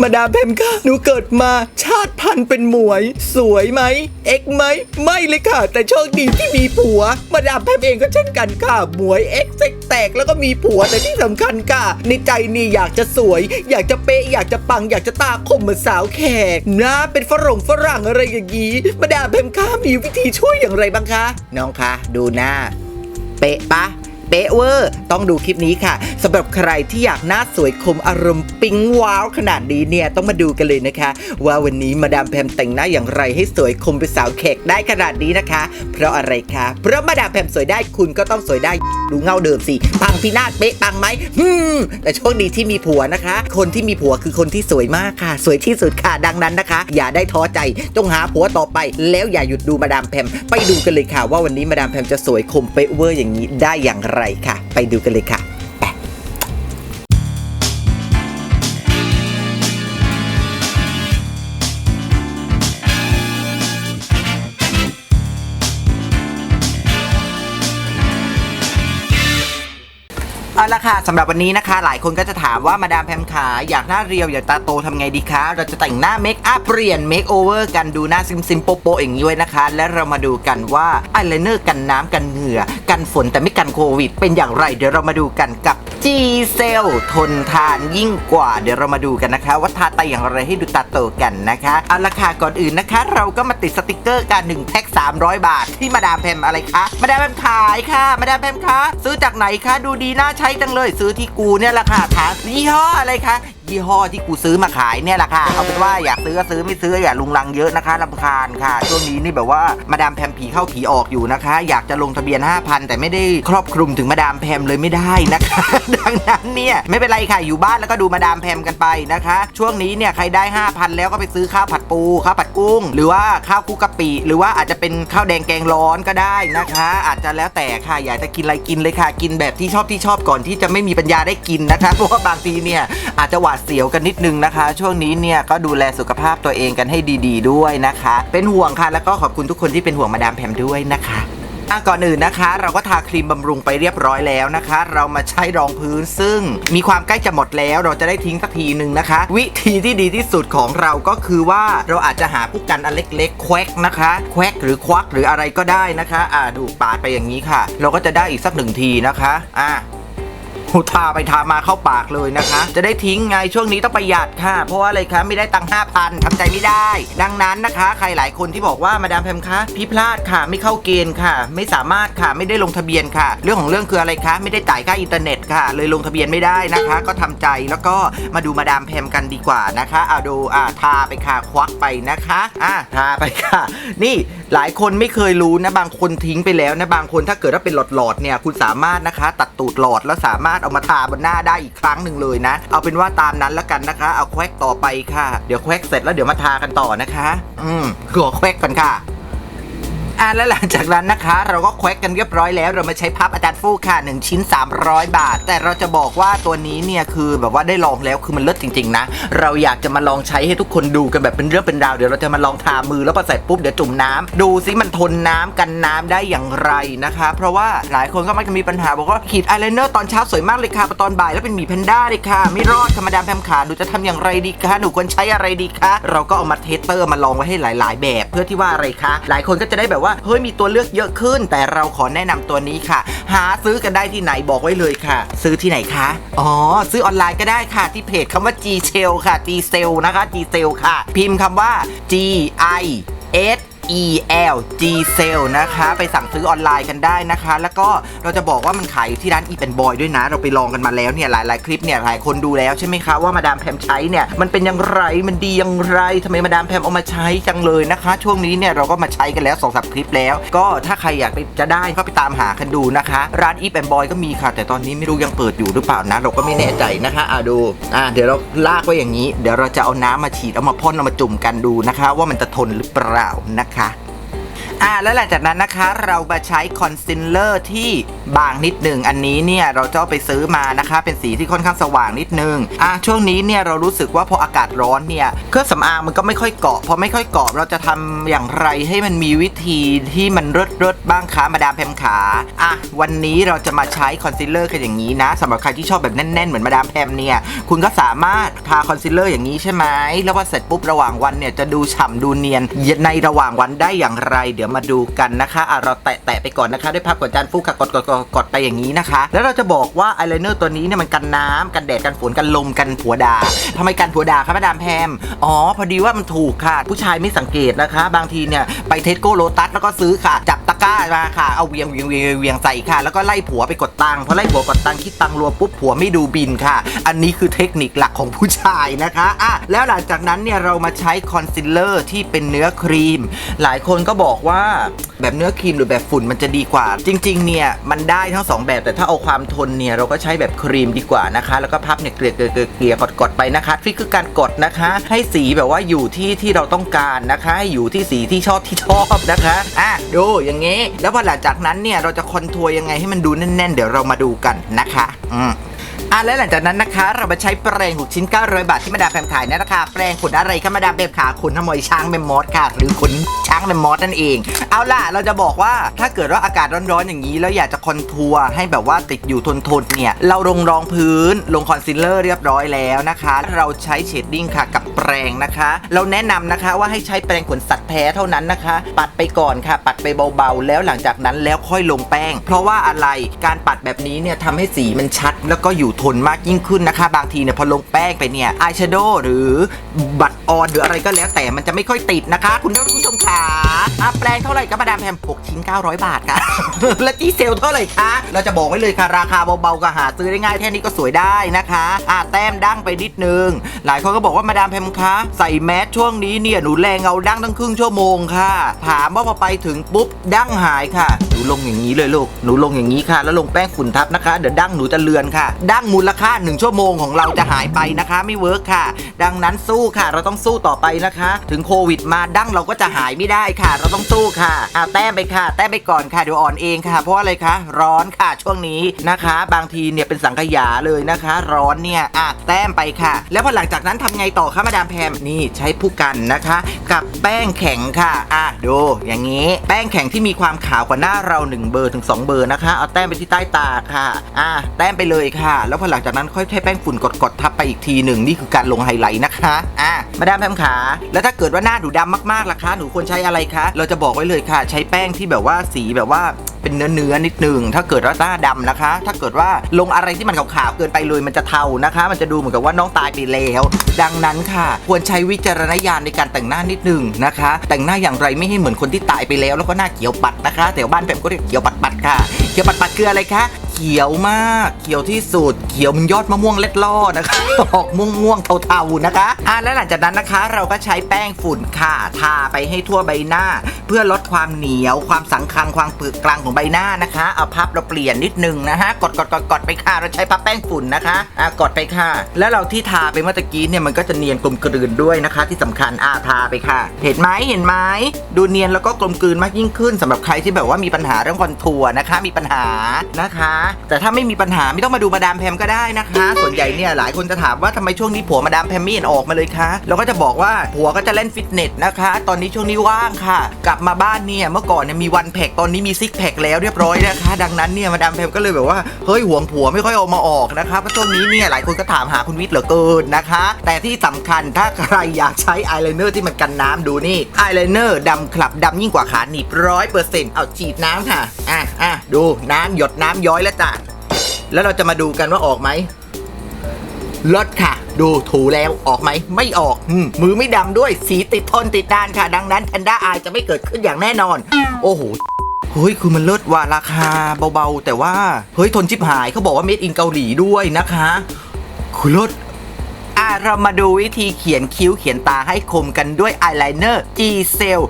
มาดามแพมค่ะ หนูเกิดมาชาติพันธุ์เป็นหมวย สวยไหม เอ็กไหม ไม่เลยค่ะ แต่โชคดีที่มีผัว มาดามแพมเองก็เช่นกันค่ะ หมวยเอ็กเซ็กแตกแล้วก็มีผัวแต่ที่สำคัญค่ะ ในใจนี่อยากจะสวย อยากจะเป๊ะ อยากจะปัง อยากจะตาคมเหมือนสาวแขกนะเป็นฝรั่งฝรั่งอะไรอย่างนี้มาดามแพมค่ะมีวิธีช่วยอย่างไรบ้างคะ น้องคะ ดูหน้า เป๊ะปะ เป๊ะเวอร์ต้องดูคลิปนี้ค่ะสำหรับใครที่อยากหน้าสวยคมอารมณ์ปิ๊งว้าวขนาดนี้เนี่ยต้องมาดูกันเลยนะคะ ว่าวันนี้มาดามแพมแต่งหน้าอย่างไรให้สวยคมเป็นสาวแขกได้ขนาดนี้นะคะ เพราะอะไรคะเพราะมาดามแพมสวยได้คุณก็ต้องสวยได้ดูเงาเดิมสิปังพินาศเป๊ะปังไหมฮึมแต่โชคดีที่มีผัวนะคะ คนที่มีผัวคือคนที่สวยมากค่ะ สวยที่สุดค่ะดังนั้นนะคะ อย่าได้ท้อใจจงหาผัวต่อไป แล้วอย่าหยุดดูมาดามแพมไปดูกันเลยค่ะ ว่าวันนี้มาดามแพมจะสวยคมเป๊ะเวอร์อย่างนี้ได้อย่างไรค่ะ ไปดูกันเลยค่ะ ค่ะสำหรับวันนี้นะคะ หลายคนก็จะถามว่ามาดามแพมขาอยากหน้าเรียวอยากตาโตทำไงดีคะ เราจะแต่งหน้าเมคอัพเปลี่ยนเมคโอเวอร์กันดูหน้าซิมซิมโปโปอย่างนี้ไว้นะคะ และเรามาดูกันว่าอายไลเนอร์กันน้ำกันเหงื่อ กันฝนแต่ไม่กันโควิด เป็นอย่างไร เดี๋ยวเรามาดูกันกับ G c e l ทนทานยิ่งกว่า เดี๋ยวเรามาดูกันนะคะ ว่าทาตาอย่างไรให้ดูตาโตกันนะคะเอาละค่ะก่อนอื่นนะคะ เราก็มาติดสติกเกอร์กัน1แพ็ค300 บาท ที่มาดามแพมอะไรคะมาดามแพมขายค่ะ มาดามแพมคะซื้อจากไหนคะดูดีน่าใช้จังเลยซื้อที่กูเนี่ยแหละค่ะถามยี่ห้ออะไรคะ ยี่ห้อที่กูซื้อมาขายเนี่ยแหละค่ะ เอาเป็นว่าอยากซื้อก็ซื้อไม่ซื้ออย่าลุงลังเยอะนะคะลำคาญค่ะ ช่วงนี้นี่แบบว่ามาดามแพมผีเข้าผีออกอยู่นะคะ อยากจะลงทะเบียน 5,000 แต่ไม่ได้ครอบคลุมถึงมาดามแพมเลยไม่ได้นะคะ ดังนั้นเนี่ยไม่เป็นไรค่ะอยู่บ้านแล้วก็ดูมาดามแพมกันไปนะคะ ช่วงนี้เนี่ยใครได้ 5,000 แล้วก็ไปซื้อข้าวผัดปูข้าวผัดกุ้ง หรือว่าข้าวคุกกะปิหรือว่าอาจจะเป็นข้าวแดงแกงร้อนก็ได้นะคะ อาจจะแล้วแต่ค่ะอยากจะกินอะไรกินเลยค่ะ กินแบบที่ชอบที่ชอบก่อนที่จะไม่มีปัญญาได้กินนะคะเพราะว่าบางทีเนี่ยอาจจะหวาดเสียวกันนิดนึงนะคะ ช่วงนี้เนี่ยก็ดูแลสุขภาพตัวเองกันให้ดีๆด้วยนะคะ เป็นห่วงค่ะแล้วก็ขอบคุณทุกคนที่เป็นห่วงมาดามแพมด้วยนะคะก่อนอื่นนะคะ เราก็ทาครีมบำรุงไปเรียบร้อยแล้วนะคะ เรามาใช้รองพื้นซึ่งมีความใกล้จะหมดแล้ว เราจะได้ทิ้งสักทีหนึ่งนะคะ วิธีที่ดีที่สุดของเราก็คือว่าเราอาจจะหาผู้กันอันเล็กๆแควกนะคะแควกหรือควักหรืออะไรก็ได้นะคะ อ่าดูปาดไปอย่างนี้ค่ะ เราก็จะได้อีกสักหนึ่งทีนะคะ อะหู ทาไปทามาเข้าปากเลยนะคะ จะได้ทิ้งไงช่วงนี้ต้องประหยัดค่ะ เพราะว่าอะไรคะไม่ได้ตังค์ห้าพันทำใจไม่ได้ ดังนั้นนะคะ ใครหลายคนที่บอกว่ามาดามแพมคะพี่พลาดค่ะไม่เข้าเกณฑ์ค่ะ ไม่สามารถค่ะไม่ได้ลงทะเบียนค่ะ เรื่องของเรื่องคืออะไรคะไม่ได้จ่ายค่าอินเทอร์เน็ตค่ะ เลยลงทะเบียนไม่ได้นะคะ ก็ทำใจแล้วก็มาดูมาดามแพมกันดีกว่านะคะเอาดูอ่าทาไปค่ะควักไปนะคะอ่าทาไปค่ะ นี่ หลายคนไม่เคยรู้นะบางคนทิ้งไปแล้วนะบางคนถ้าเกิดว่าเป็นหลอดๆเนี่ยคุณสามารถนะคะ ตัดตูดหลอดแล้วสามารถเอามาทาบนหน้าได้อีกครั้งหนึ่งเลยนะ เอาเป็นว่าตามนั้นแล้วกันนะคะ เอาแควกต่อไปค่ะ เดี๋ยวแควกเสร็จแล้วเดี๋ยวมาทากันต่อนะคะ อืมขอแควกก่อนค่ะ อะแล้วหลังจากนั้นนะคะ เราก็แควักกันเรียบร้อยแล้ว เรามาใช้พับอาจารย์ฟูกค่ะ 1 ชิ้น 300 บาท แต่เราจะบอกว่าตัวนี้เนี่ยคือแบบว่าได้ลองแล้วคือมันเลิศจริงๆนะ เราอยากจะมาลองใช้ให้ทุกคนดูกันแบบเป็นเรื่องเป็นราวเดี๋ยวเราจะมาลองทามือแล้วพอใส่ปุ๊บเดี๋ยวจุ่มน้ำดูซิมันทนน้ำกันน้ำได้อย่างไรนะคะ เพราะว่าหลายคนก็มักจะมีปัญหาบอกว่าขีดอายไลเนอร์ตอนเช้าสวยมากเลยค่ะตอนบ่ายแล้วเป็นหมีแพนด้าเลยค่ะ ไม่รอดธรรมดาแพมขาหนูจะทำอย่างไรดีคะหนูควรใช้อะไรดีคะเราก็เอามาเทสเตอร์มาลองไว้ให้หลาย ๆ แบบ เพื่อที่ว่าอะไรคะหลายคนก็จะได้แบบว่าเฮ้ยมีตัวเลือกเยอะขึ้น แต่เราขอแนะนำตัวนี้ค่ะ หาซื้อกันได้ที่ไหนบอกไว้เลยค่ะ ซื้อที่ไหนคะอ๋อซื้อออนไลน์ก็ได้ค่ะ ที่เพจคำว่า G Cell ค่ะ G Cell นะคะ G c e l ค่ะ พิมพ์คำว่า G I S E L G c e l นะคะ ไปสั่งซื้อออนไลน์กันได้นะคะ แล้วก็เราจะบอกว่ามันขายอยู่ที่ร้าน e ีเป็นบอยด้วยนะ เราไปลองกันมาแล้วเนี่ยหลาย ๆ คลิปเนี่ยหลายคนดูแล้วใช่ไหมคะว่ามาดามแพมใช้เนี่ยมันเป็นอย่างไรมันดีอย่างไรทำไมมาดามแพมเอามาใช้จังเลยนะคะ ช่วงนี้เนี่ยเราก็มาใช้กันแล้ว2องสามคลิปแล้ว ก็ถ้าใครอยากไปจะได้ก็ไปตามหากันดูนะคะ ร้าน e ีเป็นบอยก็มีค่ะ แต่ตอนนี้ไม่รู้ยังเปิดอยู่หรือเปล่านะ เราก็ไม่แน่ใจนะคะอะดูอะเดี๋ยวเราลากไว้อย่างนี้ เดี๋ยวเราจะเอาน้ำมาฉีดเอามาพ่นเอามาจุ่มกันดูนะคะ ว่ามันจะทนหรือเปล่านะคะ อ่าแล้วหลังจากนั้นนะคะเรามาใช้คอนซีลเลอร์ที่บางนิดหนึ่งอันนี้เนี่ยเราจะไปซื้อมานะคะ เป็นสีที่ค่อนข้างสว่างนิดนึงอะช่วงนี้เนี่ยเรารู้สึกว่าพออากาศร้อนเนี่ยเครื่องสำอางมันก็ไม่ค่อยเกาะพอไม่ค่อยเกาะเราจะทำอย่างไรให้มันมีวิธีที่มันเลิศเลิศๆบ้างคะมาดามแพมขาอะวันนี้เราจะมาใช้คอนซีลเลอร์กันอย่างนี้นะสำหรับใครที่ชอบแบบแน่นๆเหมือนมาดามแพมเนี่ยคุณก็สามารถทาคอนซีลเลอร์อย่างนี้ใช่ไหมแล้วพอเสร็จปุ๊บระหว่างวันเนี่ยจะดูฉ่ำดูเนียนในระหว่างวันได้อย่างไรเดี๋ยวมาดูกันนะคะอะเราแตะๆไปก่อนนะคะ ด้วยภาพกดจานฟูค่ะกดกดกดกดไปอย่างนี้นะคะ แล้วเราจะบอกว่าอายไลเนอร์ตัวนี้เนี่ยมันกันน้ำกันแดดกันฝนกันลมกันผัวดาทำไมกันผัวดาครับมาดามแพมอ๋อ พอดีว่ามันถูกค่ะ ผู้ชายไม่สังเกตนะคะ บางทีเนี่ยไปเทสโก้โลตัสแล้วก็ซื้อค่ะ จับตะกร้ามาค่ะเอาเวียงเวียงเวียงเวียงใส่ค่ะ แล้วก็ไล่ผัวไปกดตังค์พอไล่ผัวกดตังค์คิดตังค์รวมปุ๊บผัวไม่ดูบินค่ะ อันนี้คือเทคนิคหลักของผู้ชายนะคะอะแล้วหลังจากนั้นเนี่ยเรามาใช้คอนซีลเลอร์ที่เป็นเนื้อครีม หลายคนก็บอกว่าแบบเนื้อครีมหรือแบบฝุ่นมันจะดีกว่า จริง ๆ เนี่ย มันได้ทั้งสองแบบแต่ถ้าเอาความทนเนี่ย เราก็ใช้แบบครีมดีกว่านะคะ แล้วก็พับเนี่ยเกลี่ยเกลี่ยเกลี่ยกดกดไปนะคะทริคคือการกดนะคะ ให้สีแบบว่าอยู่ที่ที่เราต้องการนะคะให้อยู่ที่สีที่ชอบที่ชอบนะคะอะดูอย่างงี้ แล้วพอหลังจากนั้นเนี่ยเราจะคอนทัวร์ยังไงให้มันดูแน่นๆ เดี๋ยวเรามาดูกันนะคะ อืม อะแล้วหลังจากนั้นนะคะ เรามาใช้แปรงหูชิ้น 900 บาทที่มาดามแพมขายนั่นนะคะแปรงขนอะไรคะมาดามแพมขาขนทำไมยช้างแมมมอสค่ะ หรือขนช้างแมมมอสนั่นเอง เอาล่ะเราจะบอกว่าถ้าเกิดว่าอากาศร้อนๆอย่างนี้แล้วอยากจะคอนทัวร์ให้แบบว่าติดอยู่ทนๆเนี่ยเราลงรองพื้นลงคอนซีลเลอร์เรียบร้อยแล้วนะคะ เราใช้เชดดิ้งค่ะกับแปรงนะคะ เราแนะนำนะคะว่าให้ใช้แปรงขนสัตว์แท้เท่านั้นนะคะ ปัดไปก่อนค่ะ ปัดไปเบาๆ แล้วหลังจากนั้นแล้วค่อยลงแป้ง เพราะว่าอะไรการปัดแบบนี้เนี่ยทำให้สีมันชัดแล้วก็อยู่ทนมากยิ่งขึ้นนะคะ บางทีเนี่ยพอลงแป้งไปเนี่ยอายแชโดว์หรือบัตรออนหรืออะไรก็แล้วแต่มันจะไม่ค่อยติดนะคะ คุณผู้ชมขาอะแปรงเท่าไหร่ก็มาดามแพม6ชิ้น900 บาทค่ะ และที่เซลเท่าไหร่คะเราจะบอกไว้เลยค่ะราคาเบาๆก็หาซื้อได้ง่ายแค่นี้ก็สวยได้นะคะอะแต้มดั้งไปนิดนึง หลายคนก็บอกว่ามาดามแพมคะใส่แมสช่วงนี้เนี่ยหนูแรงเอาดั้งตั้งครึ่งชั่วโมงค่ะ ถามว่าพอไปถึงปุ๊บดั้งหายค่ะ หนูลงอย่างนี้เลยลูกหนูลงอย่างนี้ค่ะ แล้วลงแป้งฝุ่นทับนะคะ เดี๋ยวดั้งหนูจะเลือนค่ะดั้งมูลค่า 1 ชั่วโมงของเราจะหายไปนะคะ ไม่เวิร์กค่ะ ดังนั้นสู้ค่ะ เราต้องสู้ต่อไปนะคะ ถึงโควิดมาดั้งเราก็จะหายไม่ได้ค่ะ เราต้องสู้ค่ะอะแต้มไปค่ะ แต้มไปก่อนค่ะเดี๋ยวอ่อนเองค่ะ เพราะว่าอะไรคะร้อนค่ะช่วงนี้นะคะ บางทีเนี่ยเป็นสังขยาเลยนะคะ ร้อนเนี่ยอะแต้มไปค่ะ แล้วพอหลังจากนั้นทำไงต่อคะมาดามแพมนี่ใช้ผู้กันนะคะ กับแป้งแข็งค่ะอะดูอย่างนี้ แป้งแข็งที่มีความขาวกว่าหน้าเรา 1 เบอร์ถึง 2 เบอร์นะคะเอาแต้มไปที่ใต้ตาค่ะอะแต้มไปเลยค่ะแล้วพอหลังจากนั้นค่อยใช้แป้งฝุ่นกดๆทับไปอีกทีหนึ่งนี่คือการลงไฮไลท์นะคะอะมาดามแพมขาแล้วถ้าเกิดว่าหน้าหนูดำมากๆล่ะคะหนูควรใช้อะไรคะเราจะบอกไว้เลยค่ะ ใช้แป้งที่แบบว่าสีแบบว่าเป็นเนื้อเนื้อนิดหนึ่งถ้าเกิดว่าหน้าดำนะคะ ถ้าเกิดว่าลงอะไรที่มันขาวๆเกินไปเลยมันจะเทานะคะ มันจะดูเหมือนกับว่าน้องตายไปแล้ว ดังนั้นค่ะ ควรใช้วิจารณญาณในการแต่งหน้านิดหนึ่งนะคะ แต่งหน้าอย่างไรไม่ให้เหมือนคนที่ตายไปแล้ว แล้วก็หน้าเขียวปัดนะคะแต่บ้านแปมก็เรียกเขียวปัดปัดค่ะเขียวปัดปัดคืออะไรคะเขียวมาก เขียวที่สุด เขียวมันยอดมะม่วงเล็ดล่อนะคะออกม่วงม่วงๆเทาๆนะคะอะแล้วหลังจากนั้นนะคะ เราก็ใช้แป้งฝุ่นค่ะทาไปให้ทั่วใบหน้า เพื่อลดความเหนียวความสังคังความเปลือกกลางของใบหน้านะคะเอาพับเราเปลี่ยนนิดนึงนะฮะกดกดกดกดไปค่ะเราใช้พับแป้งฝุ่นนะคะอะกดไปค่ะ แล้วเราที่ทาไปเมื่อกี้เนี่ยมันก็จะเนียนกลมกลืนด้วยนะคะ ที่สำคัญอะทาไปค่ะ เห็นไหมเห็นไหมดูเนียนแล้วก็กลมกลืนมากยิ่งขึ้นสำหรับใครที่แบบว่ามีปัญหาเรื่องคอนทัวร์นะคะ มีปัญหานะคะแต่ถ้าไม่มีปัญหาไม่ต้องมาดูมาดามแพมก็ได้นะคะ ส่วนใหญ่เนี่ยหลายคนจะถามว่าทำไมช่วงนี้ผัวมาดามแพมไม่เห็นออกมาเลยคะเราก็จะบอกว่าผัวก็จะเล่นฟิตเนสนะคะ ตอนนี้ช่วงนี้ว่างค่ะ กลับมาบ้านเนี่ยเมื่อก่อนเนี่ยมีวันแพกตอนนี้มีซิกแพคแล้วเรียบร้อยนะคะ ดังนั้นเนี่ยมาดามแพมก็เลยแบบว่าเฮ้ยห่วงผัวไม่ค่อยเอามาออกนะคะเพราะช่วงนี้เนี่ยหลายคนก็ถามหาคุณวิทย์เหลือเกินนะคะ แต่ที่สำคัญถ้าใครอยากใช้อายไลเนอร์ที่มันกันน้ำดูนี่อายไลเนอร์ดำคลับดำยิ่งกว่าขาหนีบร้อยเปอร์เซ็นต์เอาฉีดน้ำค่ะอะอะดูน้ำหยดน้ำย้อยแล้วจ้ะแล้วเราจะมาดูกันว่าออกไหมลดค่ะ ดูถูแล้วออกไหมไม่ออกอมมือไม่ดำด้วยสีติดทนติดนานค่ะ ดังนั้นแพนด้าอายจะไม่เกิดขึ้นอย่างแน่นอน โอ้โหเฮ้ยคือมันเลิศว่าราคาเบาๆ แต่ว่า เฮ้ยทนชิบหายเขาบอกว่าเม็ดอินเกาหลีด้วยนะคะ คือเลิศ อะเรามาดูวิธีเขียนคิ้วเขียนตาให้คมกันด้วยอายไลเนอร์ G Cell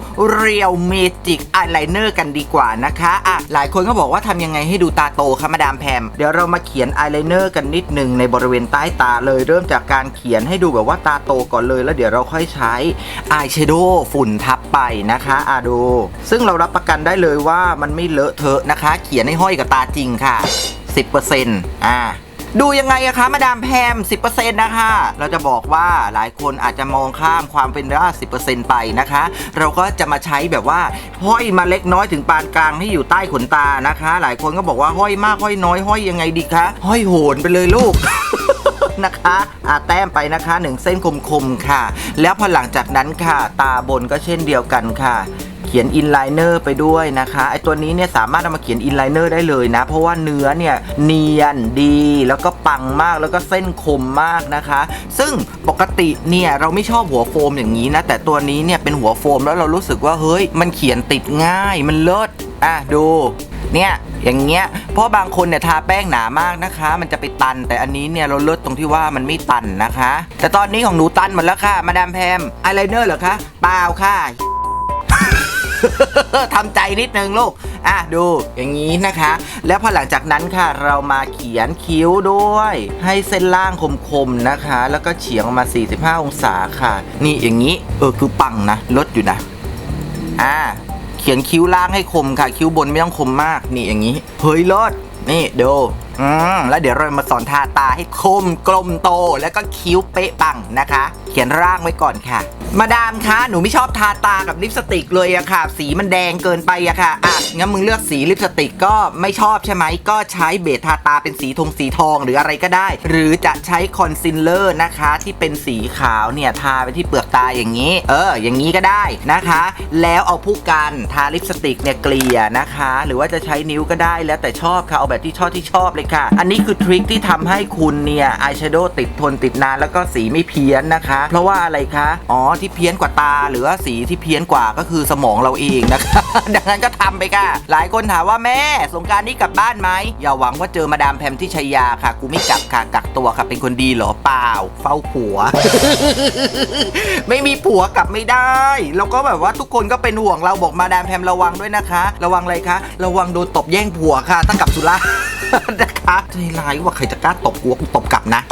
Real Magic Eyeliner กันดีกว่านะคะอะหลายคนก็บอกว่าทำยังไงให้ดูตาโตคะมาดามแพม เดี๋ยวเรามาเขียนอายไลเนอร์กันนิดหนึ่งในบริเวณใต้ตาเลยเริ่มจากการเขียนให้ดูแบบว่าตาโตก่อนเลย แล้วเดี๋ยวเราค่อยใช้อายแชโดว์ฝุ่นทับไปนะคะอะดู ซึ่งเรารับประกันได้เลยว่ามันไม่เลอะเทอะนะคะ เขียนให้ห้อยกับตาจริงค่ะ 10%อ่า ดูยังไงอะคะมาดามแพม 10%นะคะ เราจะบอกว่าหลายคนอาจจะมองข้ามความเป็นรา10%ไปนะคะ เราก็จะมาใช้แบบว่า ห้อยมาเล็กน้อยถึงปานกลางที่อยู่ใต้ขนตานะคะ หลายคนก็บอกว่าห้อยมากห้อยน้อย ห้อยยังไงดีคะ ห้อยโหนไปเลยลูกนะคะอาแต้มไปนะคะหนึ่งเส้นคมๆค่ะ แล้วพอหลังจากนั้นค่ะ ตาบนก็เช่นเดียวกันค่ะ ขียนอินไลเนอร์ไปด้วยนะคะไอตัวนี้เนี่ยสามารถเอามาเขียนอินไลเนอร์ได้เลยนะ เพราะว่าเนื้อเนี่ยเนียนดีแล้วก็ปังมากแล้วก็เส้นคมมากนะคะ ซึ่งปกติเนี่ยเราไม่ชอบหัวโฟมอย่างนี้นะ แต่ตัวนี้เนี่ยเป็นหัวโฟมแล้วเรารู้สึกว่าเฮ้ย มันเขียนติดง่ายมันเลิศอะดูเนี่ยอย่างเงี้ยเพราะบางคนเนี่ยทาแป้งหนามากนะคะ มันจะไปตัน แต่อันนี้เนี่ยเราเลิศตรงที่ว่ามันไม่ตันนะคะ แต่ตอนนี้ของหนูตันหมดแล้วค่ะ มาดามแพมอายไลเนอร์เหรอคะเปล่าค่ะ ทำใจนิดนึงลูก อะดูอย่างนี้นะคะ แล้วพอหลังจากนั้นค่ะ เรามาเขียนคิ้วด้วย ให้เส้นล่างคมๆนะคะ แล้วก็เฉียงมา 45 องศาค่ะ นี่อย่างนี้ เออคือปังนะลดอยู่นะ อ่า เขียนคิ้วล่างให้คมค่ะ คิ้วบนไม่ต้องคมมาก นี่อย่างนี้ เฮ้ยลดนี่ดูอืมแล้วเดี๋ยวเรามาสอนทาตาให้คมกลมโตแล้วก็คิ้วเป๊ะปังนะคะ เขียนร่างไว้ก่อนค่ะ มาดามคะหนูไม่ชอบทาตากับลิปสติกเลยอะค่ะ สีมันแดงเกินไปอะค่ะอะงั้นมึงเลือกสีลิปสติกก็ไม่ชอบใช่ไหมก็ใช้เบสทาตาเป็นสีทงสีทองหรืออะไรก็ได้ หรือจะใช้คอนซีลเลอร์นะคะ ที่เป็นสีขาวเนี่ยทาไปที่เปลือกตาอย่างนี้ เออ อย่างนี้ก็ได้นะคะ แล้วเอาผู้กันทาลิปสติกเนี่ยเกลี่ยนะคะ หรือว่าจะใช้นิ้วก็ได้แล้วแต่ชอบค่ะเอาแบบที่ชอบที่ชอบเลยค่ะ อันนี้คือทริคที่ทำให้คุณเนี่ยอายแชโดว์ติดทนติดนานแล้วก็สีไม่เพี้ยนนะคะ เพราะว่าอะไรคะ อ๋อที่เพี้ยนกว่าตา หรือว่าสีที่เพี้ยนกว่าก็คือสมองเราเองนะคะ ดังนั้นก็ทำไปค่ะ หลายคนถามว่าแม่สงการนี้กลับบ้านไหมอย่าหวังว่าเจอมาดามแพมที่ชัยยาค่ะ กูไม่กลับค่ะกักตัวค่ะเป็นคนดีเหรอเปล่า เฝ้าผัว ไม่มีผัวกลับไม่ได้ แล้วก็แบบว่าทุกคนก็เป็นห่วงเราบอกมาดามแพมระวังด้วยนะคะ ระวังอะไรคะ ระวังโดนตบแย่งผัวค่ะถ้ากลับสุรา นะคะใจร้ายว่าใครจะกล้าตบกูกูตบกลับนะ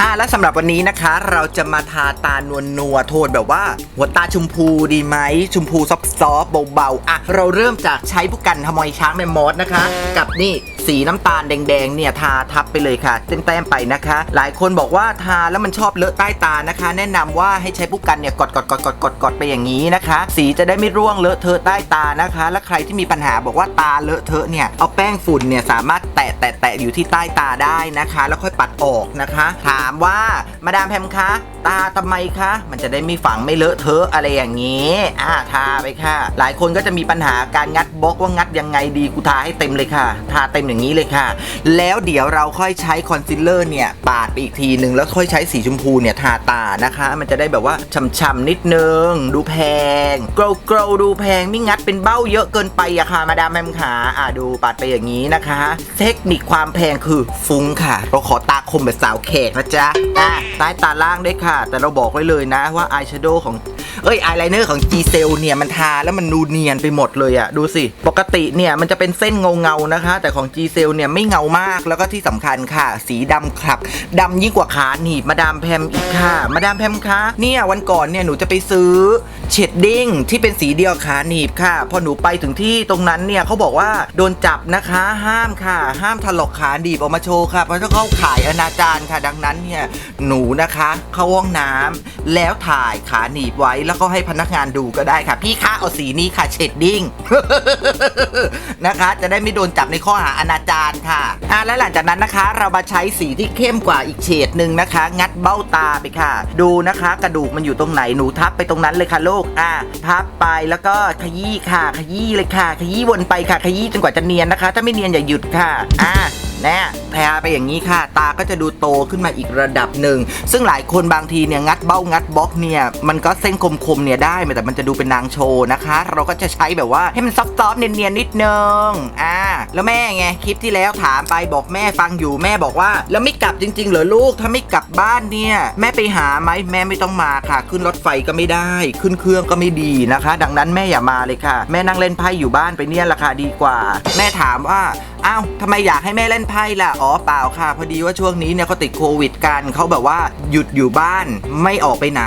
อ่าแล้วสำหรับวันนี้นะคะ เราจะมาทาตานวลนัวโทนแบบว่า หัวตาชมพูดีไหมชมพูซอฟต์เบาๆอะเราเริ่มจากใช้พวกกันทมอยช้างแมมมอสนะคะ กับนี่ สีน้ำตาลแดงๆเนี่ยทาทับไปเลยค่ะเต้มๆไปนะคะ หลายคนบอกว่าทาแล้วมันชอบเลอะใต้ตานะคะ แนะนำว่าให้ใช้ผู้กันเนี่ยกดกดกดกดกดกดไปอย่างนี้นะคะ สีจะได้ไม่ร่วงเลอะเทอะใต้ตานะคะ และใครที่มีปัญหาบอกว่าตาเลอะเทอะเนี่ยเอาแป้งฝุ่นเนี่ยสามารถแตะแตะแตะอยู่ที่ใต้ตาได้นะคะ แล้วค่อยปัดออกนะคะ ถามว่ามาดามแพมคะตาทำไมคะ มันจะได้ไม่ฝังไม่เลอะเทอะอะไรอย่างนี้อ่าทาไปค่ะ หลายคนก็จะมีปัญหาการงัดบล็อกว่างัดยังไงดีกูทาให้เต็มเลยค่ะ ทาเต็มอย่างนี้เลยค่ะ แล้วเดี๋ยวเราค่อยใช้คอนซีลเลอร์เนี่ยปาดไปอีกทีหนึ่งแล้วค่อยใช้สีชมพูเนี่ยทาตานะคะ มันจะได้แบบว่าช่ำๆนิดนึง ดูแพงโกลโกลดูแพงไม่งัดเป็นเบ้าเยอะเกินไปอะค่ะมาดามแมมขาอ่าดูปาดไปอย่างนี้นะคะ เทคนิคความแพงคือฟุ้งค่ะเราขอตาคมแบบสาวแขกนะจ๊ะอะใต้ตาล่างด้วยค่ะ แต่เราบอกไว้เลยนะว่าอายแชโดว์ของ เอ้ยอายไลเนอร์ของ G Cell เนี่ยมันทาแล้วมันนูเนียนไปหมดเลยอะดูสิ ปกติเนี่ยมันจะเป็นเส้นเงาเงาๆนะคะ แต่ของ G Cell เนี่ยไม่เงามากแล้วก็ที่สำคัญค่ะ สีดำครับดำยิ่งกว่าขาหนีบมาดามแพมอีกค่ะ มาดามแพมคะเนี่ยวันก่อนเนี่ยหนูจะไปซื้อเชดดิ้งที่เป็นสีเดียวขาหนีบค่ะ พอหนูไปถึงที่ตรงนั้นเนี่ยเขาบอกว่าโดนจับนะคะ ห้ามค่ะ ห้ามถลกขาหนีบออกมาโชว์ค่ะเพราะถ้าเขาขายอนาจารค่ะ ดังนั้นเนี่ยหนูนะคะ เข้าห้องน้ำแล้วถ่ายขาหนีบไว้แล้วก็ให้พนักงานดูก็ได้ค่ะ พี่คะเอาสีนี้ค่ะเชดดิ้งนะคะ จะได้ไม่โดนจับในข้อหาอนาจารค่ะอะและหลังจากนั้นนะคะ เรามาใช้สีที่เข้มกว่าอีกเฉดหนึ่งนะคะ งัดเบ้าตาไปค่ะ ดูนะคะ กระดูกมันอยู่ตรงไหนหนูทับไปตรงนั้นเลยค่ะลูกอะทับไปแล้วก็ขยี้ค่ะ ขยี้เลยค่ะ ขยี้วนไปค่ะ ขยี้จนกว่าจะเนียนนะคะ ถ้าไม่เนียนอย่าหยุดค่ะอ่าะแน่ทาไปอย่างนี้ค่ะ ตาก็จะดูโตขึ้นมาอีกระดับหนึ่ง ซึ่งหลายคนบางทีเนี่ยงัดเบ้างัดบล็อกเนี่ย มันก็เส้นคมๆเนี่ยได้แต่มันจะดูเป็นนางโชว์นะคะ เราก็จะใช้แบบว่าให้มันซอฟต์ๆเนียนๆนิดนึงอ่าแล้วแม่ไงคลิปที่แล้วถามไปบอกแม่ฟังอยู่แม่บอกว่า แล้วไม่กลับจริง ๆ เหรอลูกถ้าไม่กลับบ้านเนี่ย แม่ไปหาไหมแม่ไม่ต้องมาค่ะ ขึ้นรถไฟก็ไม่ได้ ขึ้นเครื่องก็ไม่ดีนะคะ ดังนั้นแม่อย่ามาเลยค่ะ แม่นั่งเล่นไพ่อยู่บ้านไปเนี่ยราคาดีกว่า แม่ถามว่า อ้าวทำไมอยากให้แม่เล่นไพ่ล่ะ อ๋อเปล่าค่ะ พอดีว่าช่วงนี้เนี่ยเขาติดโควิดกันเขาแบบว่าหยุดอยู่บ้านไม่ออกไปไหน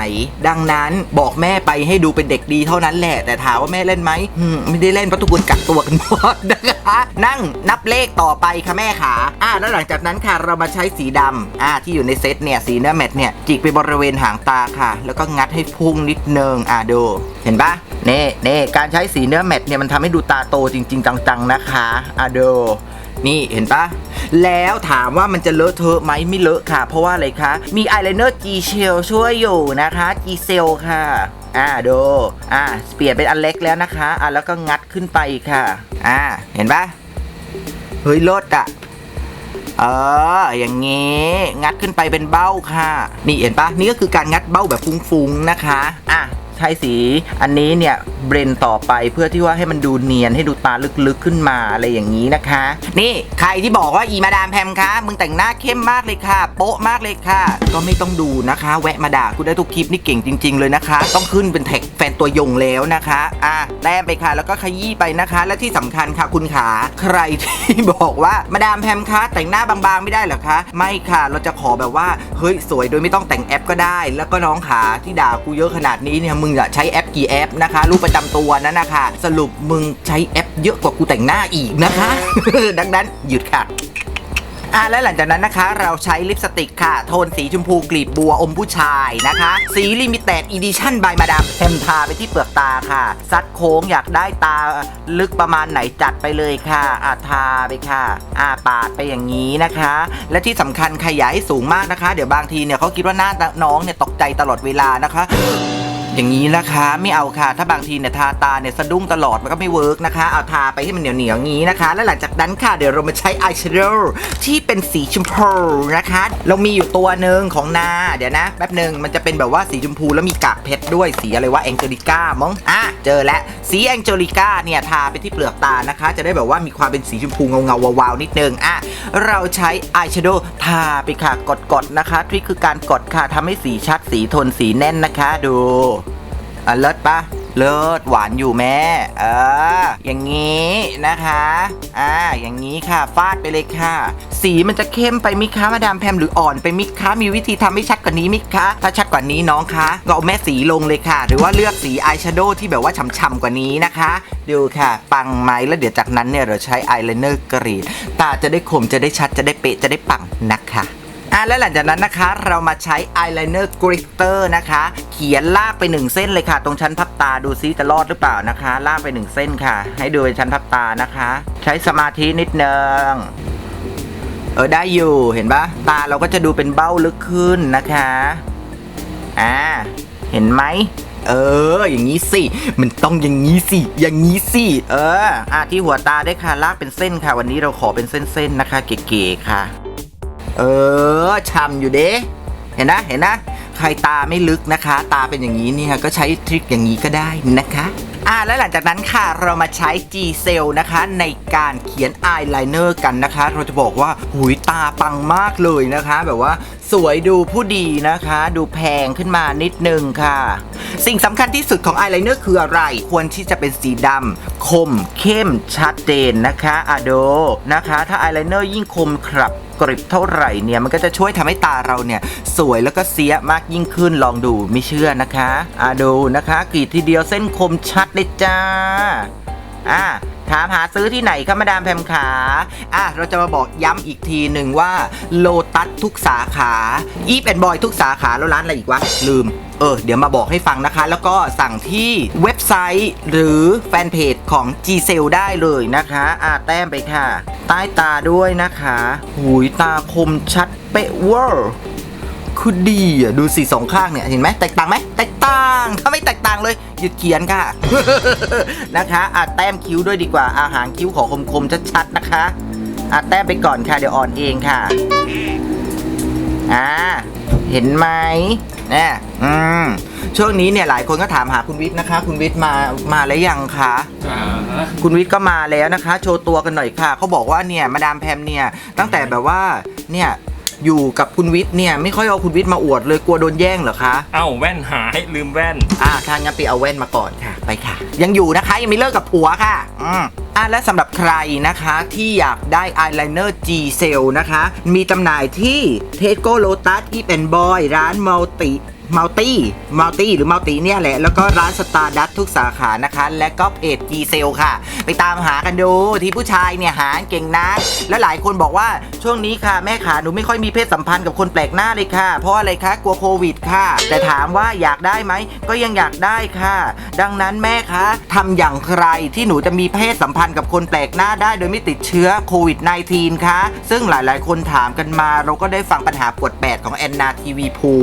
ดังนั้นบอกแม่ไปให้ดูเป็นเด็กดีเท่านั้นแหละ แต่ถามว่าแม่เล่นไหมอืมไม่ได้เล่นเพราะทุกคนกักตัวกันหมดนะคะ นั่งนับเลขต่อไปค่ะแม่ขาอ่าแล้วหลังจากนั้นค่ะเรามาใช้สีดำอ่าที่อยู่ในเซตเนี่ยสีเนื้อแมทเนี่ยจิกไปบริเวณหางตาค่ะ แล้วก็งัดให้พุ่งนิดนึงอ่าดู เห็นปะเน่เน่การใช้สีเนื้อแมทเนี่ยมันทำให้ดูตาโตจริง ๆ จังๆนะคะอ่าดู นี่เห็นปะแล้วถามว่ามันจะเลอะเทอะไหมไม่เลอะค่ะ เพราะว่าอะไรคะ มีอายไลเนอร์ G Shell ช่วยอยู่นะคะ G Cell ค่ะอ่าดูอ่าเปลี่ยนเป็นอันเล็กแล้วนะคะอ่าแล้วก็งัดขึ้นไปค่ะ อ่า เห็นปะเฮ้ยลดอะเอออย่างงี้งัดขึ้นไปเป็นเบ้าค่ะ นี่เห็นปะนี่ก็คือการงัดเบ้าแบบฟุ้งๆนะคะ อะ ใช้สีอันนี้เนี่ยเบรนต่อไปเพื่อที่ว่าให้มันดูเนียนให้ดูตาลึกๆขึ้นมาอะไรอย่างนี้นะคะ นี่ใครที่บอกว่าอีมาดามแพมคะมึงแต่งหน้าเข้มมากเลยค่ะ โป๊ะมากเลยค่ะ ก็ไม่ต้องดูนะคะ แวะมาด่ากูได้ทุกคลิปนี่เก่งจริง ๆ เลยนะคะ ต้องขึ้นเป็นแท็กแฟนตัวยงแล้วนะคะอะแต้มไปค่ะ แล้วก็ขยี้ไปนะคะ และที่สำคัญค่ะคุณขาใครที่บอกว่ามาดามแพมคะแต่งหน้าบางๆไม่ได้เหรอคะ ไม่ค่ะเราจะขอแบบว่าเฮ้ยสวยโดยไม่ต้องแต่งแอปก็ได้ แล้วก็น้องขาที่ด่ากูเยอะขนาดนี้เนี่ยมึงอะใช้แอปกี่แอปนะคะ รูปประจำตัวนั่นนะคะสรุปมึงใช้แอปเยอะกว่ากูแต่งหน้าอีกนะคะ ดังนั้นหยุดค่ะอะและหลังจากนั้นนะคะ เราใช้ลิปสติกค่ะ โทนสีชมพูกลีบบัวอมผู้ชายนะคะ สีลิมิเต็ดอีดิชั่นบายมาดามเทมทาไปที่เปลือกตาค่ะ ซัดโค้งอยากได้ตาลึกประมาณไหนจัดไปเลยค่ะอาทาไปค่ะอ่าปาดไปอย่างนี้นะคะ และที่สำคัญขยายสูงมากนะคะ เดี๋ยวบางทีเนี่ยเขาคิดว่าหน้าน้องเนี่ยตกใจตลอดเวลานะคะ อย่างนี้นะคะ ไม่เอาค่ะ ถ้าบางทีเนี่ยทาตาเนี่ยสะดุ้งตลอดมันก็ไม่เวิร์กนะคะ เอาทาไปให้มันเหนียวเหนียวๆงี้นะคะ แล้วหลังจากนั้นค่ะเดี๋ยวเรามาใช้อายแชโดว์ที่เป็นสีชมพูนะคะ เรามีอยู่ตัวหนึ่งของนา เดี๋ยวนะแป๊บหนึ่งมันจะเป็นแบบว่าสีชมพูแล้วมีกากเพชรด้วยสีอะไรวะแองเจลิก้ามั้งอะเจอแล้วสีแองเจลิก้าเนี่ยทาไปที่เปลือกตานะคะ จะได้แบบว่ามีความเป็นสีชมพูเงาเงาๆวาวๆนิดนึงอะเราใช้อายแชโดว์ทาไปค่ะกดๆนะคะทริคคือการกดค่ะทำให้สีชัดสีทนสีแน่นนะคะ ดู อะเลิศปะเลิศหวานอยู่แม่เออ อย่างนี้นะคะ อ่า อย่างนี้ค่ะฟาดไปเลยค่ะ สีมันจะเข้มไปมิคะมาดามแพมหรืออ่อนไปมิคะมีวิธีทำให้ชัดกว่านี้มิคะถ้าชัดกว่านี้น้องคะก็เอาแม่สีลงเลยค่ะ หรือว่าเลือกสีอายแชโดว์ที่แบบว่าฉ่ำๆกว่านี้นะคะดูค่ะ ปังไหมแล้วเดี๋ยวจากนั้นเนี่ยเราใช้อายไลเนอร์กรีดตาจะได้คมจะได้ชัดจะได้เป๊ะจะได้ปังนะคะ อะแล้วหลังจากนั้นนะคะ เรามาใช้อายไลเนอร์กริตเตอร์นะคะ เขียนลากไปหนึ่งเส้นเลยค่ะ ตรงชั้นพับตาดูซิจะรอดหรือเปล่านะคะ ลากไปหนึ่งเส้นค่ะ ให้ดูเป็นชั้นพับตานะคะ ใช้สมาธินิดนึงเออได้อยู่เห็นปะตาเราก็จะดูเป็นเบ้าลึกขึ้นนะคะอ่าเห็นไหมเออ อย่างนี้สิ มันต้องอย่างนี้สิ อย่างนี้สิ เออ อะที่หัวตาได้ค่ะ ลากเป็นเส้นค่ะ วันนี้เราขอเป็นเส้นๆนะคะ เก๋ๆค่ะ เออช่ำอยู่เด้เห็นนะเห็นนะใครตาไม่ลึกนะคะ ตาเป็นอย่างนี้เนี่ยก็ใช้ทริคอย่างนี้ก็ได้นะคะอ่าและหลังจากนั้นค่ะเรามาใช้ G Cell นะคะ ในการเขียนอายไลเนอร์กันนะคะ เราจะบอกว่าหุยตาปังมากเลยนะคะ แบบว่าสวยดูผู้ดีนะคะ ดูแพงขึ้นมานิดนึงค่ะ สิ่งสำคัญที่สุดของอายไลเนอร์คืออะไร ควรที่จะเป็นสีดำคมเข้มชัดเจนนะคะอะโดนะคะ ถ้าอายไลเนอร์ยิ่งคมครับ กริบเท่าไหร่เนี่ยมันก็จะช่วยทำให้ตาเราเนี่ยสวยแล้วก็เสียมากยิ่งขึ้นลองดูไม่เชื่อนะคะอ่าดูนะคะกรีดทีเดียวเส้นคมชัดเลยจ้าอ่าถามหาซื้อที่ไหนคะมาดามแพมขาอะเราจะมาบอกย้ำอีกทีหนึ่งว่าโลตัสทุกสาขาอีฟแอนบอยทุกสาขาแล้วร้านอะไรอีกวะลืม เออเดี๋ยวมาบอกให้ฟังนะคะ แล้วก็สั่งที่เว็บไซต์หรือแฟนเพจของ G c e l ได้เลยนะคะอาแต้มไปค่ะ ใต้ตาด้วยนะคะ หูยตาคมชัดเป๊ะเวอร์คือดีอะ ดูสีสองข้างเนี่ย เห็นไหมแตกต่างไหมแตกต่าง ถ้าไม่แตกต่างเลย หยุดเขียนค่ะ นะคะอะแต้มคิ้วด้วยดีกว่าอาหางคิ้วขอคมๆชัดๆนะคะอะแต้มไปก่อนค่ะ เดี๋ยวอ่อนเองค่ะ อ่า เห็นไหม เนี่ยอืมช่วงนี้เนี่ยหลายคนก็ถามหาคุณวิทย์นะคะ คุณวิทย์มามาแล้วยังคะคุณวิทย์ก็มาแล้วนะคะ โชว์ตัวกันหน่อยค่ะเขาบอกว่าเนี่ยมาดามแพมเนี่ยตั้งแต่แบบว่าเนี่ย อยู่กับคุณวิทย์เนี่ยไม่ค่อยเอาคุณวิทย์มาอวดเลยกลัวโดนแย่งเหรอคะเอ้าแว่นหายลืมแว่น อ่าถ้างั้นไปเอาแว่นมาก่อนค่ะ ไปค่ะ ยังอยู่นะคะยังไม่เลิกกับผัวค่ะอืมอ่าและสำหรับใครนะคะที่อยากได้อายไลเนอร์ G Cell นะคะ มีจำหน่ายที่เทสโก้โลตัสอีเป็นบอยร้านมัลติ มัลตี้มัลตี้หรือมัลติเนี่ยแหละ แล้วก็ร้านสตาร์ดัตทุกสาขานะคะ และก็เพจ G Cell ค่ะ ไปตามหากันดูที่ผู้ชายเนี่ยหาเก่งนะแล้วหลายคนบอกว่าช่วงนี้ค่ะ แม่ขาหนูไม่ค่อยมีเพศสัมพันธ์กับคนแปลกหน้าเลยค่ะ เพราะอะไรคะกลัวโควิดค่ะ แต่ถามว่าอยากได้ไหมก็ยังอยากได้ค่ะ ดังนั้นแม่คะทำอย่างไรที่หนูจะมีเพศสัมพันธ์กับคนแปลกหน้าได้โดยไม่ติดเชื้อโควิด -19 คะซึ่งหลายๆ คนถามกันมา เราก็ได้ฟังปัญหาปวดแปดของแอนนาทีวีพู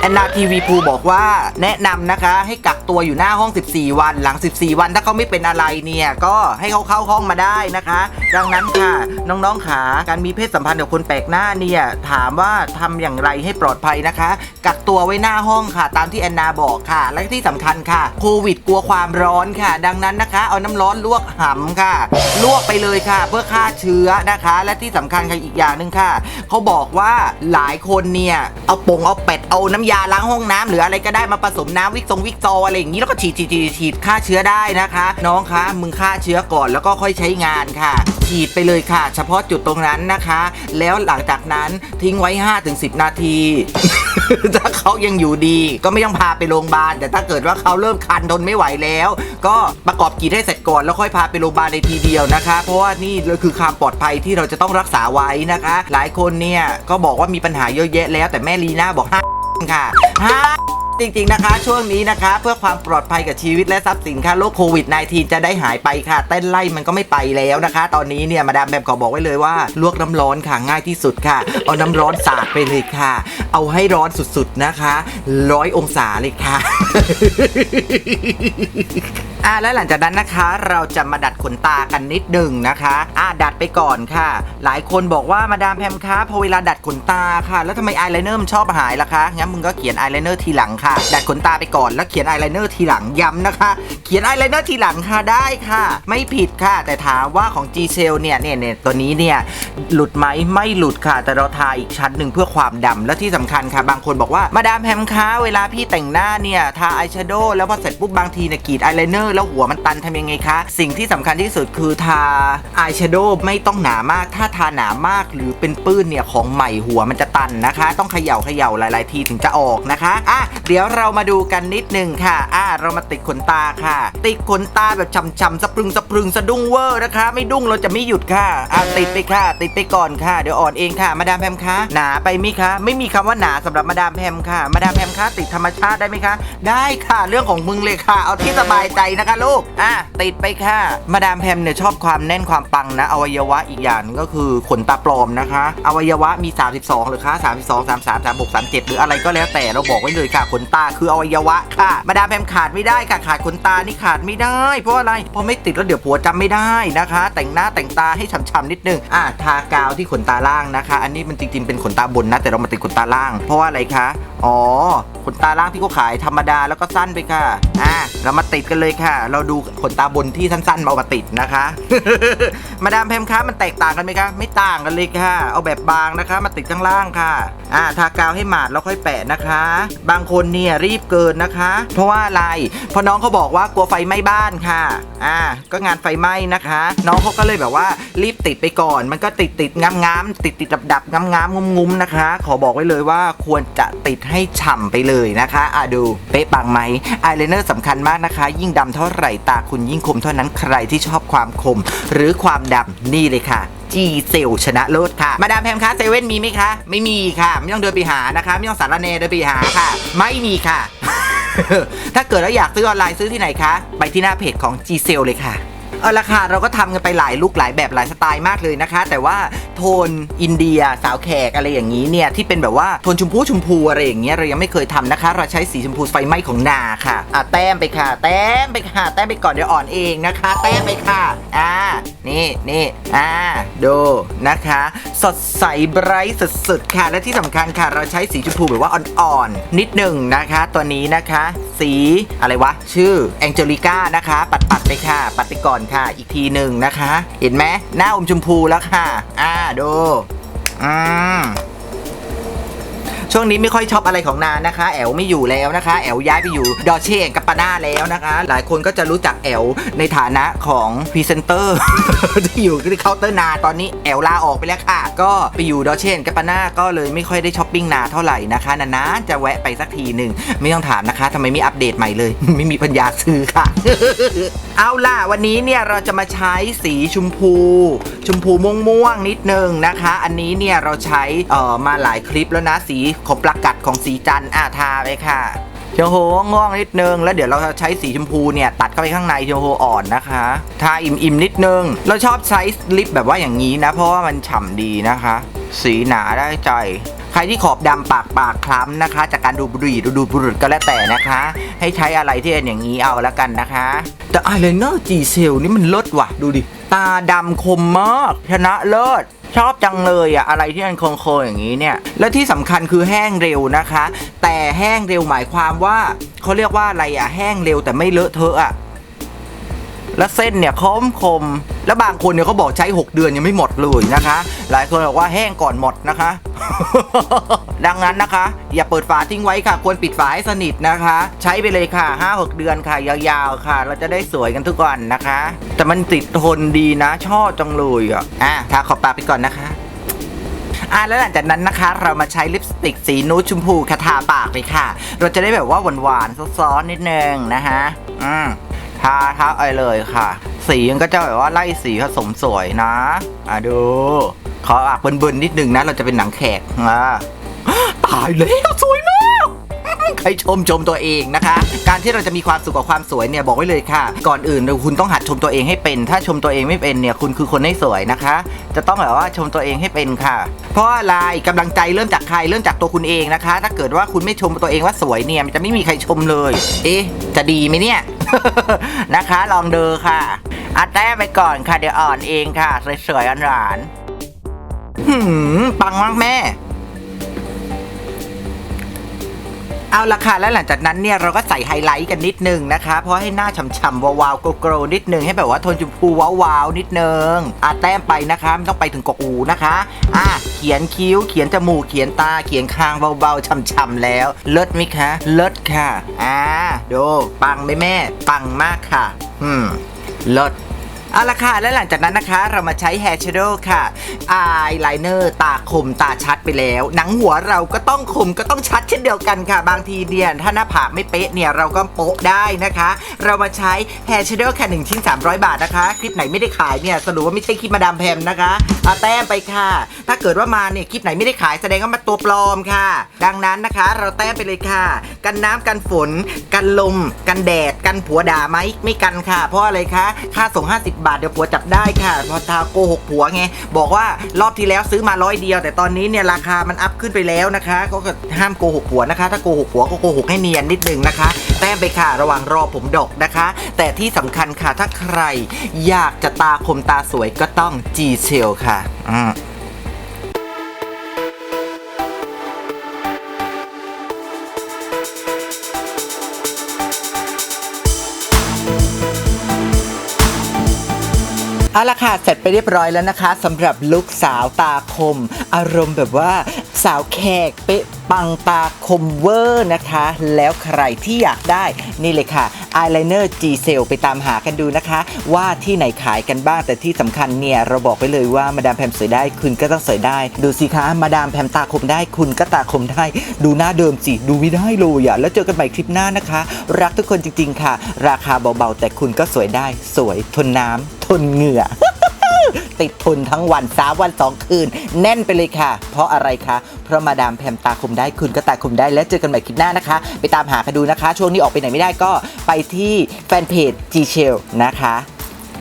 แอนนาทีวีพูบอกว่าแนะนำนะคะให้กักตัวอยู่หน้าห้อง 14 วัน หลัง 14 วันถ้าเขาไม่เป็นอะไรเนี่ยก็ให้เขาเข้าห้องมาได้นะคะ ดังนั้นค่ะน้องๆขาการมีเพศสัมพันธ์กับคนแปลกหน้าเนี่ยถามว่าทำอย่างไรให้ปลอดภัยนะคะ กักตัวไว้หน้าห้องค่ะ ตามที่แอนนาบอกค่ะ และที่สำคัญค่ะโควิดกลัวความร้อนค่ะ ดังนั้นนะคะ เอาน้ำร้อนลวกหำค่ะ ลวกไปเลยค่ะ เพื่อฆ่าเชื้อนะคะ และที่สำคัญค่ะอีกอย่างหนึ่งค่ะเขาบอกว่าหลายคนเนี่ยเอาปงเอาเป็ดเอาน้ำยาล้างห้องน้ำหรืออะไรก็ได้มาผสมน้ำวิกซงวิกซออะไรอย่างนี้แล้วก็ฉีดฉีดฉีดฉีดฆ่าเชื้อได้นะคะ น้องคะมึงฆ่าเชื้อก่อนแล้วก็ค่อยใช้งานค่ะ ฉีดไปเลยค่ะ เฉพาะจุดตรงนั้นนะคะ แล้วหลังจากนั้นทิ้งไว้ 5-10 นาทีถ้าเขายังอยู่ดีก็ไม่ต้องพาไปโรงพยาบาล แต่ถ้าเกิดว่าเขาเริ่มคันทนไม่ไหวแล้ว ก็ประกอบกิจให้เสร็จก่อนแล้วค่อยพาไปโรงพยาบาลในทีเดียวนะคะ เพราะว่านี่คือความปลอดภัยที่เราจะต้องรักษาไว้นะคะ หลายคนเนี่ยก็บอกว่ามีปัญหาเยอะแยะแล้วแต่แม่ลีน่าบอกห้า ค่ะห้าจริงๆนะคะ ช่วงนี้นะคะ เพื่อความปลอดภัยกับชีวิตและทรัพย์สินค่ะโรคโควิด -19 จะได้หายไปค่ะ เต้นไล่มันก็ไม่ไปแล้วนะคะ ตอนนี้เนี่ยมาดามแบมขอบอกไว้เลยว่า ลวกน้ำร้อนค่ะง่ายที่สุดค่ะ เอาน้ำร้อนสาดไปเลยค่ะ เอาให้ร้อนสุดๆนะคะร้อยองศาเลยค่ะ อ่าและหลังจากนั้นนะคะ เราจะมาดัดขนตากันนิดหนึ่งนะคะอ่าดัดไปก่อนค่ะ หลายคนบอกว่ามาดามแพมคะพอเวลาดัดขนตาค่ะ แล้วทำไมอายไลเนอร์มันชอบหายล่ะคะงั้นมึงก็เขียนอายไลเนอร์ทีหลังค่ะ ดัดขนตาไปก่อนแล้วเขียนอายไลเนอร์ทีหลังย้ำนะคะ เขียนอายไลเนอร์ทีหลังค่ะได้ค่ะ ไม่ผิดค่ะ แต่ถามว่าของ G c e l เนี่ยเนี่ยเนี่ยตัวนี้เนี่ยหลุดไหมไม่หลุดค่ะ แต่เราทาอีกชั้นหนึ่งเพื่อความดำและที่สำคัญค่ะ บางคนบอกว่ามาดามแพมคะเวลาพี่แต่งหน้าเนี่ยทาอายแชโดว์แล้วพอเสร็จปุ๊บบางทีเนี่ยกรีดอายไลเนอร์แล้วหัวมันตันทำยังไงคะ สิ่งที่สำคัญที่สุดคือทาอายแชโดว์ไม่ต้องหนามาก ถ้าทาหนามากหรือเป็นปื้นเนี่ยของใหม่หัวมันจะตันนะคะ ต้องเขย่าเขย่าหลายๆทีถึงจะออกนะคะอะเดี๋ยวเรามาดูกันนิดนึงค่ะอะเรามาติดขนตาค่ะ ติดขนตาแบบช่ำๆสะพรึงสะพรึงสะดุ้งเวอร์นะคะ ไม่ดุ้งเราจะไม่หยุดค่ะอะติดไปค่ะ ติดไปก่อนค่ะ เดี๋ยวอ่อนเองค่ะ มาดามแพมคะหนาไปไหมคะ ไม่มีคำว่าหนาสำหรับมาดามแพมค่ะ มาดามแพมคะติดธรรมชาติได้ไหมคะ ได้ค่ะ เรื่องของมึงเลยค่ะ เอาที่สบายใจนะคะลูก อะ ติดไปค่ะ มาดามแพมเนี่ยชอบความแน่นความปังนะ อวัยวะอีกอย่างนึงก็คือขนตาปลอมนะคะ อวัยวะมี 32 หรือคะ 32 33 36 37 หรืออะไรก็แล้วแต่เราบอกไว้เลยค่ะ ขนตาคืออวัยวะค่ะ มาดามแพมขาดไม่ได้ค่ะ ขาดขนตานี่ขาดไม่ได้ เพราะอะไร เพราะไม่ติดแล้วเดี๋ยวผัวจำไม่ได้นะคะ แต่งหน้าแต่งตาให้ฉ่ำๆนิดนึง อะ ทากาวที่ขนตาล่างนะคะ อันนี้มันจริงๆเป็นขนตาบนนะ แต่เรามาติดขนตาล่าง เพราะว่าอะไรคะ อ๋อ ขนตาล่างที่เขาขายธรรมดาแล้วก็สั้นไปค่ะ อะ เรามาติดกันเลยค่ะเราดูขนตาบนที่สั้นๆมาเอามาติดนะคะ มาดามแพมคะมันแตกต่างกันไหมคะ ไม่ต่างกันเลยค่ะ เอาแบบบางนะคะ มาติดข้างล่างค่ะอ่าทากาวให้หมาดแล้วค่อยแปะนะคะ บางคนเนี่ยรีบเกินนะคะ เพราะว่าอะไรเพราะน้องเขาบอกว่ากลัวไฟไหม้บ้านค่ะอ่าก็งานไฟไหม้นะคะ น้องเขาก็เลยแบบว่ารีบติดไปก่อน มันก็ติดติดงามงามๆติดติดดับดับงามงามงุมงุมๆนะคะ ขอบอกไว้เลยว่าควรจะติดให้ฉ่ำไปเลยนะคะ อะดูเป๊ะปังไหมอายไลเนอร์สำคัญมากนะคะ ยิ่งดำเท่าไหร่ตาคุณยิ่งคมเท่านั้นใครที่ชอบความคม หรือความดำนี่เลยค่ะ จีเซลชนะเลิศค่ะ มาดามแพมคะเซเว่นมีไหมคะ ไม่มีค่ะ ไม่ต้องเดินไปหานะคะ ไม่ต้องสารเนเดินไปหาค่ะ ไม่มีค่ะ ถ้าเกิดแล้วอยากซื้อออนไลน์ซื้อที่ไหนคะ ไปที่หน้าเพจของ G เซลเลยค่ะ เอาละค่ะเราก็ทำกันไปหลายลุกหลายแบบหลายสไตล์มากเลยนะคะ แต่ว่าโทนอินเดียสาวแขกอะไรอย่างนี้เนี่ยที่เป็นแบบว่าโทนชมพูชมพูอะไรอย่างเงี้ยเรายังไม่เคยทำนะคะ เราใช้สีชมพูไฟไหม้ของนาค่ะอะแต้มไปค่ะ แต้มไปค่ะ แต้มไปก่อนเดี๋ยวอ่อนเองนะคะ แต้มไปค่ะอ่านี่นี่อ่าดูนะคะ สดใสไบรท์สุดๆค่ะและที่สำคัญค่ะ เราใช้สีชมพูแบบว่าอ่อนๆนิดหนึ่งนะคะ ตัวนี้นะคะ สีอะไรวะ ชื่อแองเจลิก้านะคะ ปัดปัดๆไปค่ะ ปัดไปก่อนค่ะอีกทีหนึ่งนะคะ เห็นไหมหน้าอมชมพูแล้วค่ะ อ่าดู อืม ช่วงนี้ไม่ค่อยชอบอะไรของนานนะคะ แอลไม่อยู่แล้วนะคะ แอลย้ายไปอยู่ดอเช่กับปาน่าแล้วนะคะ หลายคนก็จะรู้จักแอลในฐานะของพรีเซนเตอร์ ที่อยู่ที่เคาน์เตอร์นาตอนนี้แอลลาออกไปแล้วค่ะ ก็ไปอยู่ดอเช่กับปาน่าก็เลยไม่ค่อยได้ช้อปปิ้งนาเท่าไหร่นะคะนานๆจะแวะไปสักทีหนึ่งไม่ต้องถามนะคะทำไมไม่อัปเดตใหม่เลย ไม่มีปัญญาซื้อค่ะ เอาล่ะวันนี้เนี่ยเราจะมาใช้สีชมพู ชมพูม่วงๆนิดนึงนะคะ อันนี้เนี่ยเราใช้เอ่อมาหลายคลิปแล้วนะสีของประกัดของสีจันอะทาไปค่ะเชียวโฮง่วงนิดนึง แล้วเดี๋ยวเราจะใช้สีชมพูเนี่ย ตัดเข้าไปข้างในเชียวโฮอ่อนนะคะ ทาอิ่มๆนิดนึง เราชอบใช้ลิปแบบว่าอย่างนี้นะ เพราะว่ามันฉ่ำดีนะคะ สีหนาได้ใจ ใครที่ขอบดำปากปากคล้ำนะคะ จากการดูบุหรี่ดูดูบุหรี่ก็แล้วแต่นะคะ ให้ใช้อะไรที่เป็นอย่างนี้เอาแล้วกันนะคะ แต่อายไลเนอร์จีเซลนี่มันลิศว่ะดูดิ ตาดำคมมากชนะเลิศ ชอบจังเลยอะอะไรที่มันโค้งๆอย่างนี้เนี่ย และที่สำคัญคือแห้งเร็วนะคะ แต่แห้งเร็วหมายความว่าเขาเรียกว่าอะไรอะแห้งเร็วแต่ไม่เลอะเทอะอะ แล้วเส้นเนี่ยคมคม แล้วบางคนเนี่ยเขาบอกใช้ 6 เดือนยังไม่หมดเลยนะคะ หลายคนบอกว่าแห้งก่อนหมดนะคะ ดังนั้นนะคะ อย่าเปิดฝาทิ้งไว้ค่ะ ควรปิดฝาให้สนิทนะคะ ใช้ไปเลยค่ะ 5-6 เดือนค่ะ ยาวๆค่ะ เราจะได้สวยกันทุกวันนะคะ แต่มันติดทนดีนะชอบจังเลยอะอะทาขอบตากไปก่อนนะคะอะแล้วหลังจากนั้นนะคะ เรามาใช้ลิปสติกสีนูดชมพูคาทาปากเลยค่ะ เราจะได้แบบว่าหวานๆซ้อนๆนิดนึงนะคะอืม ทาทาไปเลยค่ะ สีมันก็จะแบบว่าไล่สีผสมสวยนะ อะดู ขออากเบิ่นๆนิดนึงนะ เราจะเป็นหนังแขกอะตายแล้วสวยมาก ใครชมชมตัวเองนะคะ การที่เราจะมีความสุขกับความสวยเนี่ยบอกไว้เลยค่ะ ก่อนอื่นคุณต้องหัดชมตัวเองให้เป็น ถ้าชมตัวเองไม่เป็นเนี่ยคุณคือคนไม่สวยนะคะ จะต้องแบบว่าชมตัวเองให้เป็นค่ะ เพราะอะไรกำลังใจเริ่มจากใครเริ่มจากตัวคุณเองนะคะ ถ้าเกิดว่าคุณไม่ชมตัวเองว่าสวยเนี่ยมันจะไม่มีใครชมเลย เอ๊ะจะดีไหมเนี่ยนะคะ ลองเดูค่ะอัดแต้ไปก่อนค่ะเดี๋ยวอ่อนเองค่ะสวยๆอ่อนหวานหืมปังมากแม่ เอาละค่ะแล้วหลังจากนั้นเนี่ยเราก็ใส่ไฮไลท์กันนิดนึงนะคะ เพราะให้หน้าฉ่ำๆวาวๆโกรๆนิดนึงให้แบบว่าโทนชมพูวาวๆนิดนึงอะแต้มไปนะคะไม่ต้องไปถึงกกหูนะคะอะเขียนคิ้วเขียนจมูกเขียนตาเขียนคางเบาๆฉ่ำๆแล้ว เลิศไหมคะเลิศค่ะอ่าดูปังไหมแม่ ปังมากค่ะ อืมเลิศ เอาละค่ะ และหลังจากนั้นนะคะ เรามาใช้ Hair Shadow ค่ะ อายไลเนอร์ตาคมตาชัดไปแล้ว หนังหัวเราก็ต้องคมก็ต้องชัดเช่นเดียวกันค่ะ บางทีเนี่ย ถ้าหน้าผากไม่เป๊ะเนี่ย เราก็โป๊ะได้นะคะ เรามาใช้ Hair Shadow ค่ะ1ชิ้น 300 บาทนะคะ คลิปไหนไม่ได้ขายเนี่ยสรุปว่าไม่ใช่คลิปมาดามแพมนะคะเอาแต้มไปค่ะ ถ้าเกิดว่ามาเนี่ยคลิปไหนไม่ได้ขายแสดงว่ามาตัวปลอมค่ะ ดังนั้นนะคะ เราแต้มไปเลยค่ะ กันน้ำกันฝน กันลม กันแดด กันผัวด่าไหมไม่กันค่ะ เพราะอะไรคะค่าส่ง 50บาทเดี๋ยวผัวจับได้ค่ะเพอทาโกหกผัวไงบอกว่ารอบที่แล้วซื้อมาร้อยเดียว แต่ตอนนี้เนี่ยราคามันอัพขึ้นไปแล้วนะคะก็ห้ามโกหกผัวนะคะ ถ้าโกหกผัวก็โกหกให้เนียนนิดนึงนะคะ แต้มไปค่ะระหว่างรอผมดกนะคะ แต่ที่สำคัญค่ะถ้าใคร อยากจะตาคมตาสวยก็ต้อง G s e l ค่ะ อืม เอาละค่ะ เสร็จไปเรียบร้อยแล้วนะคะสำหรับลุคสาวตาคม อารมณ์แบบว่าสาวแขกเป๊ะปังตาคมเวอร์นะคะ แล้วใครที่อยากได้นี่เลยค่ะอายไลเนอร์ G s e l ไปตามหากันดูนะคะ ว่าที่ไหนขายกันบ้างแต่ที่สำคัญเนี่ย เราบอกไปเลยว่ามาดามแพมสวยได้ คุณก็ต้องสวยได้ ดูสิคะ มาดามแพมตาคมได้ คุณก็ตาคมได้ ดูหน้าเดิมสิ ดูไม่ได้เลยอะแล้วเจอกันใหม่คลิปหน้านะคะ รักทุกคนจริง ๆ ค่ะ ราคาเบาๆ แต่คุณก็สวยได้สวยทนน้ำ ทนเหงื่อ ติดทนทั้งวันสามวันสองคืน แน่นไปเลยค่ะ เพราะอะไรคะ เพราะมาดามแพมตาคุมได้คุณก็ตาคุมได้แล้วเจอกันใหม่คลิปหน้านะคะ ไปตามหากันดูนะคะ ช่วงนี้ออกไปไหนไม่ได้ก็ไปที่แฟนเพจ G s h e l l นะคะ